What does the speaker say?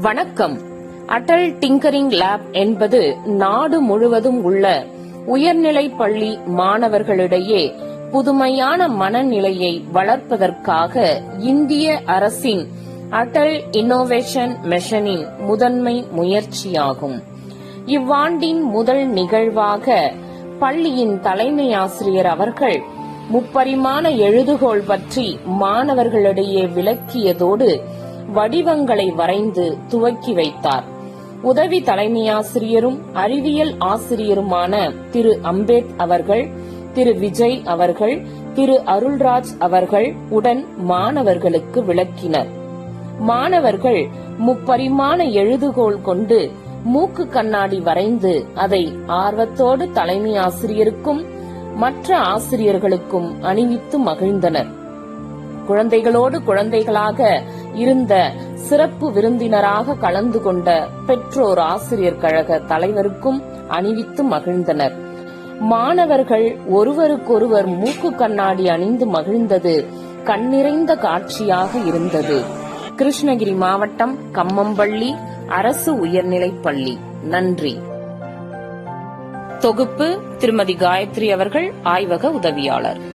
வணக்கம். Atal tinkering lab என்பது நாடு முழுவதும் உள்ள உயர்நிலை பள்ளி மாணவர்களிடையே புதுமையான மனநிலையை வளர்ப்பதற்காக இந்திய அரசின் அடல் இன்னோவேஷன் மிஷனின் முதன்மை முயற்சியாகும். இவ்வாண்டின் முதல் நிகழ்வாக பள்ளியின் தலைமை ஆசிரியர் அவர்கள் முப்பரிமாண எழுதுகோள் பற்றி மாணவர்களிடையே விளக்கியதோடு வடிவங்களை வரைந்து துவக்கி வைத்தார். உதவி தலைமையாசிரியரும் அறிவியல் ஆசிரியருமான திரு அம்பேத் அவர்கள் திரு விஜய் அவர்கள் திரு அருள்ராஜ் அவர்கள் உடன் மாணவர்களுக்கு விளக்கினர். மாணவர்கள் முப்பரிமாண எழுதுகோள் கொண்டு மூக்கு கண்ணாடி வரைந்து அதை ஆர்வத்தோடு தலைமை ஆசிரியருக்கும் மற்ற ஆசிரியர்களுக்கும் அணிவித்து மகிழ்ந்தனர். குழந்தைகளோடு குழந்தைகளாக இருந்த சிறப்பு விருந்தினராக கலந்து கொண்ட பெற்றோர் ஆசிரியர் கழக தலைவருக்கும் அணிவித்து மகிழ்ந்தனர். மாணவர்கள் ஒருவருக்கொருவர் மூக்கு கண்ணாடி அணிந்து மகிழ்ந்தது கண்ணிறைந்த காட்சியாக இருந்தது. கிருஷ்ணகிரி மாவட்டம் கம்மம்பள்ளி அரசு உயர்நிலைப் பள்ளி. நன்றி. தொகுப்பு திருமதி காயத்ரி அவர்கள் ஆய்வக உதவியாளர்.